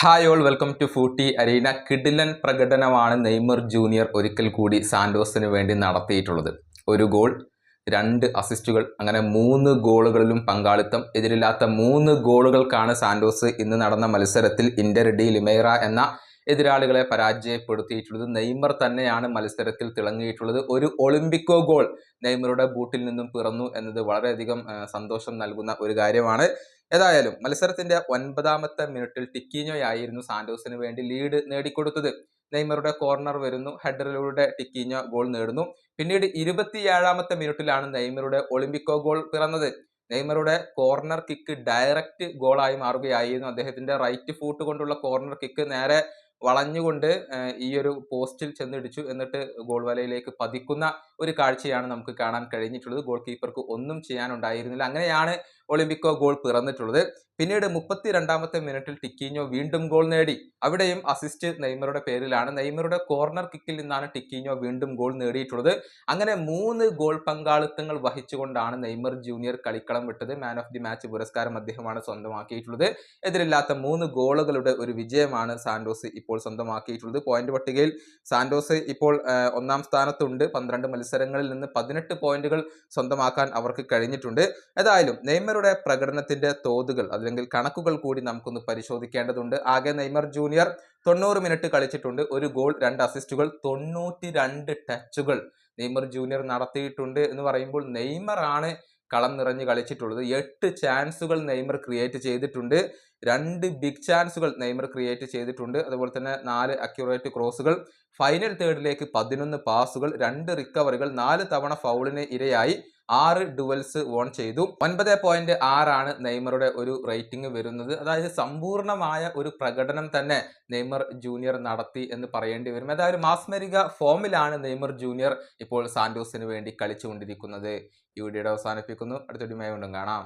Hi all welcome to Footy Arena കിഡിലൻ പ്രകടനമാണ് Neymar junior ഒരിക്കൽ കൂടി സാന്റോസിന് വേണ്ടി നടത്തിയിട്ടുള്ളത്. ഒരു ഗോൾ രണ്ട് അസിസ്റ്റുകൾ അങ്ങനെ മൂന്ന് ഗോളുകളിലും പങ്കാളിത്തം. എതിരില്ലാത്ത മൂന്ന് ഗോളുകൾക്കാണ് സാൻഡോസ് ഇന്ന് നടന്ന മത്സരത്തിൽ ഇന്റർ ഡി ലിമേറ എന്ന എതിരാളികളെ പരാജയപ്പെടുത്തിയിട്ടുള്ളത്. നെയ്മർ തന്നെയാണ് മത്സരത്തിൽ തിളങ്ങിയിട്ടുള്ളത്. ഒരു ഒളിമ്പിക്കോ ഗോൾ നെയ്മറുടെ ബൂട്ടിൽ നിന്നും പിറന്നു എന്നത് വളരെയധികം സന്തോഷം നൽകുന്ന ഒരു കാര്യമാണ്. ഏതായാലും മത്സരത്തിന്റെ ഒൻപതാമത്തെ മിനിറ്റിൽ ടിക്കീഞ്ഞോയായിരുന്നു സാന്റോസിന് വേണ്ടി ലീഡ് നേടിക്കൊടുത്തത്. നെയ്മറുടെ കോർണർ വരുന്നു ഹെഡറിലൂടെ ടിക്കീഞ്ഞോ ഗോൾ നേടുന്നു. പിന്നീട് ഇരുപത്തിയേഴാമത്തെ മിനിറ്റിലാണ് നെയ്മറുടെ ഒളിമ്പിക്കോ ഗോൾ പിറന്നത്. നെയ്മറുടെ കോർണർ കിക്ക് ഡയറക്റ്റ് ഗോളായി മാറുകയായിരുന്നു. അദ്ദേഹത്തിന്റെ റൈറ്റ് ഫൂട്ട് കൊണ്ടുള്ള കോർണർ കിക്ക് നേരെ വളഞ്ഞുകൊണ്ട് ഈ ഒരു പോസ്റ്റിൽ ചെന്നിടിച്ചു. എന്നിട്ട് ഗോൾ വലയിലേക്ക് പതിക്കുന്ന ഒരു കാഴ്ചയാണ് നമുക്ക് കാണാൻ കഴിഞ്ഞിട്ടുള്ളത്. ഗോൾ കീപ്പർക്ക് ഒന്നും ചെയ്യാനുണ്ടായിരുന്നില്ല. അങ്ങനെയാണ് ഒളിമ്പിക്കോ ഗോൾ പിറന്നിട്ടുള്ളത്. പിന്നീട് മുപ്പത്തി രണ്ടാമത്തെ മിനിറ്റിൽ ടിക്കീഞ്ഞോ വീണ്ടും ഗോൾ നേടി. അവിടെയും അസിസ്റ്റ് നെയ്മറുടെ പേരിലാണ്. നെയ്മറുടെ കോർണർ കിക്കിൽ നിന്നാണ് ടിക്കീഞ്ഞോ വീണ്ടും ഗോൾ നേടിയിട്ടുള്ളത്. അങ്ങനെ മൂന്ന് ഗോൾ പങ്കാളിത്തങ്ങൾ വഹിച്ചുകൊണ്ടാണ് നെയ്മർ ജൂനിയർ കളിക്കളം വിട്ടത്. മാൻ ഓഫ് ദി മാച്ച് പുരസ്കാരം അദ്ദേഹമാണ് സ്വന്തമാക്കിയിട്ടുള്ളത്. എതിരില്ലാത്ത മൂന്ന് ഗോളുകളുടെ ഒരു വിജയമാണ് സാന്റോസ് ഇപ്പോൾ സ്വന്തമാക്കിയിട്ടുള്ളത്. പോയിന്റ് പട്ടികയിൽ സാന്റോസ് ഇപ്പോൾ ഒന്നാം സ്ഥാനത്തുണ്ട്. പന്ത്രണ്ട് മത്സരങ്ങളിൽ നിന്ന് പതിനെട്ട് പോയിന്റുകൾ സ്വന്തമാക്കാൻ അവർക്ക് കഴിഞ്ഞിട്ടുണ്ട്. ഏതായാലും നെയ്മറുടെ പ്രകടനത്തിന്റെ തോതുകൾ അല്ലെങ്കിൽ കണക്കുകൾ കൂടി നമുക്കൊന്ന് പരിശോധിക്കേണ്ടതുണ്ട്. ആകെ നെയ്മർ ജൂനിയർ തൊണ്ണൂറ് മിനിറ്റ് കളിച്ചിട്ടുണ്ട്. ഒരു ഗോൾ രണ്ട് അസിസ്റ്റുകൾ തൊണ്ണൂറ്റി രണ്ട് ടച്ചുകൾ നെയ്മർ ജൂനിയർ നടത്തിയിട്ടുണ്ട് എന്ന് പറയുമ്പോൾ നെയ്മർ ആണ് കളം നിറഞ്ഞ് കളിച്ചിട്ടുള്ളത്. എട്ട് ചാൻസുകൾ നെയ്മർ ക്രിയേറ്റ് ചെയ്തിട്ടുണ്ട്. രണ്ട് ബിഗ് ചാൻസുകൾ നെയ്മർ ക്രിയേറ്റ് ചെയ്തിട്ടുണ്ട്. അതുപോലെ തന്നെ നാല് അക്യുറേറ്റ് ക്രോസുകൾ ഫൈനൽ തേർഡിലേക്ക് പതിനൊന്ന് പാസുകൾ രണ്ട് റിക്കവറികൾ നാല് തവണ ഫൗളിന് ഇരയായി. ആറ് ഡുവൽസ് വോൺ ചെയ്തു. ഒൻപത് പോയിന്റ് ആറാണ് നെയ്മറുടെ ഒരു റേറ്റിംഗ് വരുന്നത്. അതായത് സമ്പൂർണമായ ഒരു പ്രകടനം തന്നെ നെയ്മർ ജൂനിയർ നടത്തി എന്ന് പറയേണ്ടി വരും. അതായത് മാസ്മരിക ഫോമിലാണ് നെയ്മർ ജൂനിയർ ഇപ്പോൾ സാന്റോസിന് വേണ്ടി കളിച്ചുകൊണ്ടിരിക്കുന്നത്. ഈ വീഡിയോയുടെ അവസാനിപ്പിക്കുന്നു. അടുത്തൊരു വീണ്ടും കാണാം.